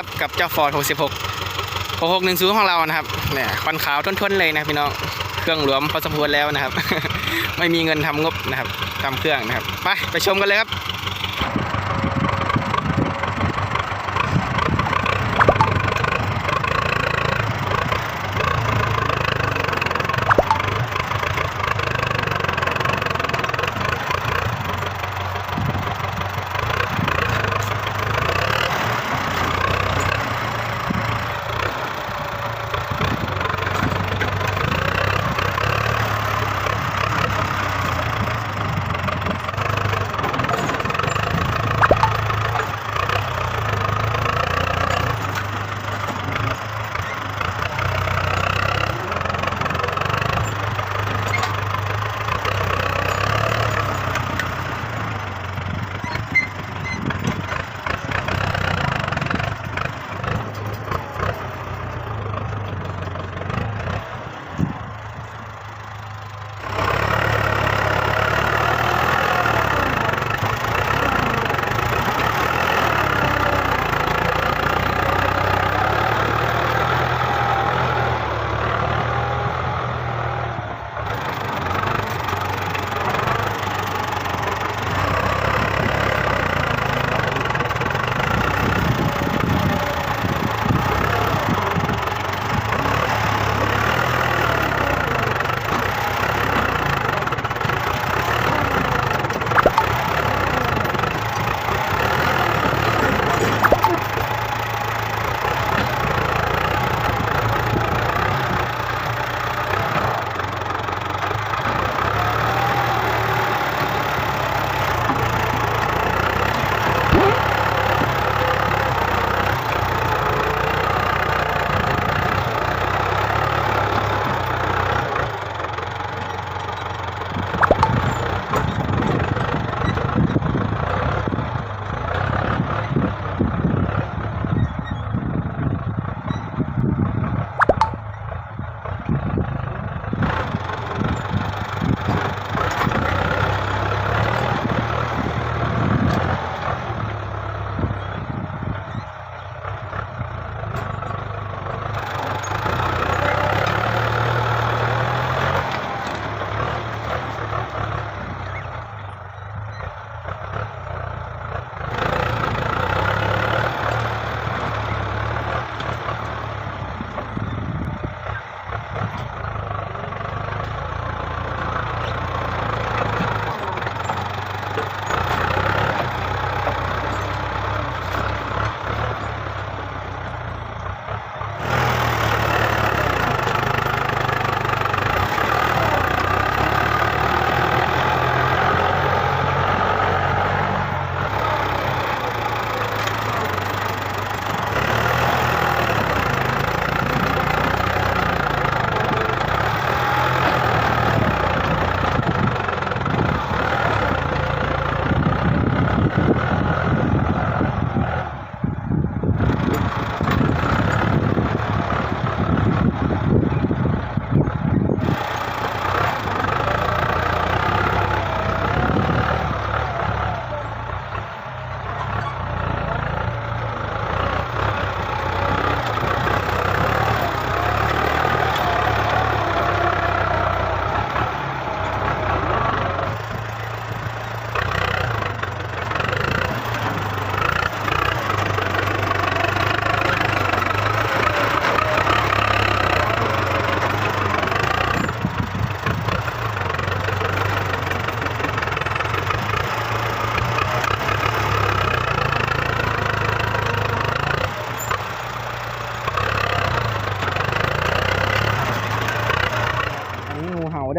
กันเลยครับกับเจ้าฟอร์ด66 6610 ของเรานะครับเนี่ยควันขาวท้นๆเลยนะพี่น้องเครื่องหลวมพอสมควรแล้วนะครับ ไม่มีเงินทำงบนะครับทำเครื่องนะครับ ไปไปชมกันเลยครับ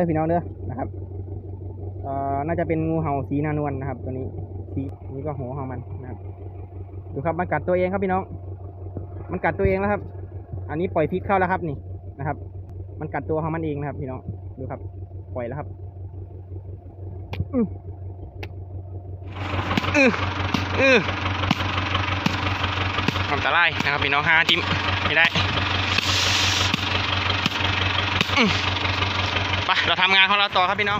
ด้อพี่น้องเด้อนะครับเอ่อน่าจะเป็นงูเห่าสีนานวลนะครับ ตัวนี้สีนี่ก็หัวของมันนะครับ ดูครับมันกัดตัวเองครับพี่น้อง มันกัดตัวเองแล้วครับ อันนี้ปล่อยพิษเข้าแล้วครับนี่นะครับ มันกัดตัวของมันเองนะครับ พี่น้องดูครับ ปล่อยแล้วครับอืออืออืออันตรายนะครับพี่น้องห้าจิ้มไม่ได้อือ ไปเราทำงานของเราต่อครับพี่น้อง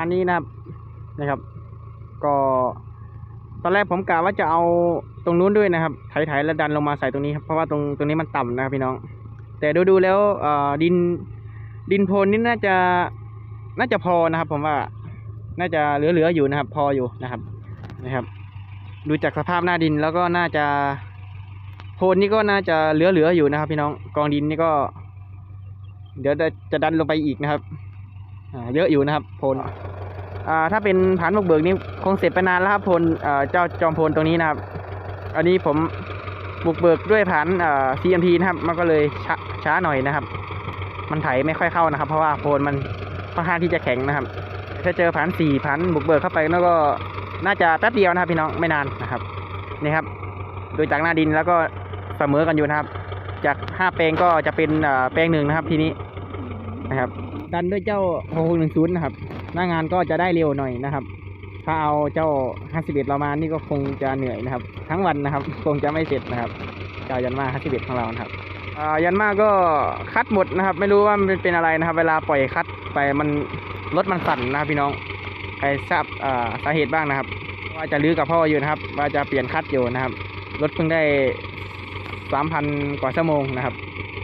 มาณนี้นะครับนะครับ ก็ตอนแรกผมกะว่าจะเอาตรงนู้นด้วยนะครับไถๆแล้วดันลงมาใส่ตรงนี้ครับเพราะว่าตรงตรงนี้มันต่ำนะครับพี่น้อง แต่ดูดูแล้วดินดินโพนนี่น่าจะน่าจะพอนะครับ ผมว่าน่าจะเหลือๆอยู่นะครับ พออยู่นะครับนะครับ ดูจากสภาพหน้าดินแล้วก็น่าจะโพนนี่ก็น่าจะเหลือๆอยู่นะครับ พี่น้องกองดินนี่ก็ เดี๋ยวจะจะดันลงไปอีกนะครับเยอะอยู่นะครับ โพน ถ้าเป็นผานบกเบิกนี่คงเสร็จไปนานแล้วครับโพนอ่เจ้าจอมโพนตรงนี้นะครับ อันนี้ผมบุกเบิกด้วยผานอ่า CMP นะครับ มันก็เลยช้าช้าหน่อยนะครับ มันไถไม่ค่อยเข้านะครับ เพราะว่าโพนมันค่อนข้างที่จะแข็งนะครับ ถ้าเจอผานสี่ผานบุกเบิกเข้าไปแล้วก็น่าจะแป๊บเดียวนะครับพี่น้องไม่นานนะครับนี่ครับดูจากหน้าดินแล้วก็เสมอกันอยู่นะครับ จากห้าแปลงก็จะเป็นแปลงหนึ่งนะครับ ทีนี้นะครับ ดันด้วยเจ้า610นะครับ หน้างานก็จะได้เร็วหน่อยนะครับ ถ้าเอาเจ้า 51 เรามานี่ก็คงจะเหนื่อยนะครับ ทั้งวันนะครับ คงจะไม่เสร็จนะครับเจ้ายันมา 51 ของเรานะครับยันมาก็คัดหมดนะครับ ไม่รู้ว่ามันเป็นอะไรนะครับ เวลาปล่อยคัดไปมันรถมันสั่นนะครับพี่น้องใครทราบสาเหตุบ้างนะครับ ว่าจะลื้อกับพ่ออยู่นะครับ ว่าจะเปลี่ยนคัดอยู่นะครับรถเพิ่งได้3,000กว่าชั่วโมงนะครับ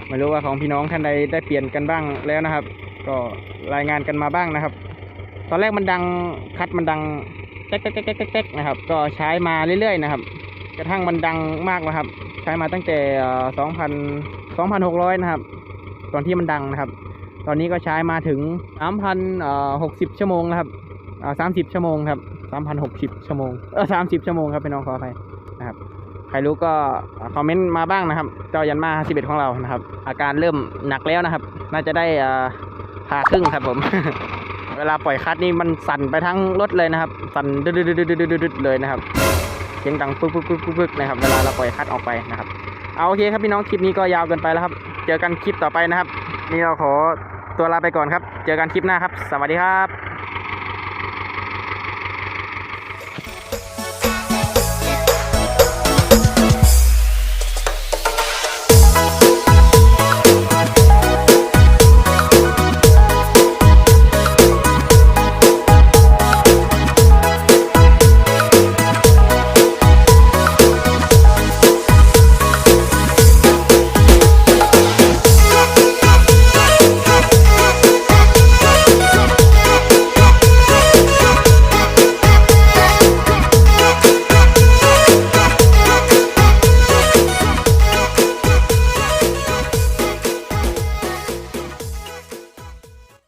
ไม่รู้ว่าของพี่น้องท่านใดได้เปลี่ยนกันบ้างแล้วนะครับ ก็รายงานกันมาบ้างนะครับ ตอนแรกมันดังคัดมันดังเต๊กเต๊กเต๊กเต๊กนะครับ ก็ใช้มาเรื่อยๆนะครับ กระทั่งมันดังมากนะครับ ใช้มาตั้งแต่สองพันสองพันหกร้อยนะครับ ตอนที่มันดังนะครับ ตอนนี้ก็ใช้มาถึงสามพันหกสิบชั่วโมงนะครับสามสิบชั่วโมงครับสามพันหกสิบชั่วโมงเออสามสิบชั่วโมงครับพี่น้องขออภัยนะครับใครรู้ก็คอมเมนต์มาบ้างนะครับเจ้ายันมา11ของเรานะครับ อาการเริ่มหนักแล้วนะครับ น่าจะได้อ่าผ่าครึ่งครับผม เวลาปล่อยคัดนี่มันสั่นไปทั้งรถเลยนะครับ สั่นดึดๆๆๆเลยนะครับเสียงดังปึ๊กปึ๊กปึ๊กปึ๊กปึ๊กนะครับ เวลาเราปล่อยคัดออกไปนะครับ เอาโอเคครับพี่น้องคลิปนี้ก็ยาวเกินไปแล้วครับ เจอกันคลิปต่อไปนะครับ นี่เราขอตัวลาไปก่อนครับ เจอกันคลิปหน้าครับ สวัสดีครับ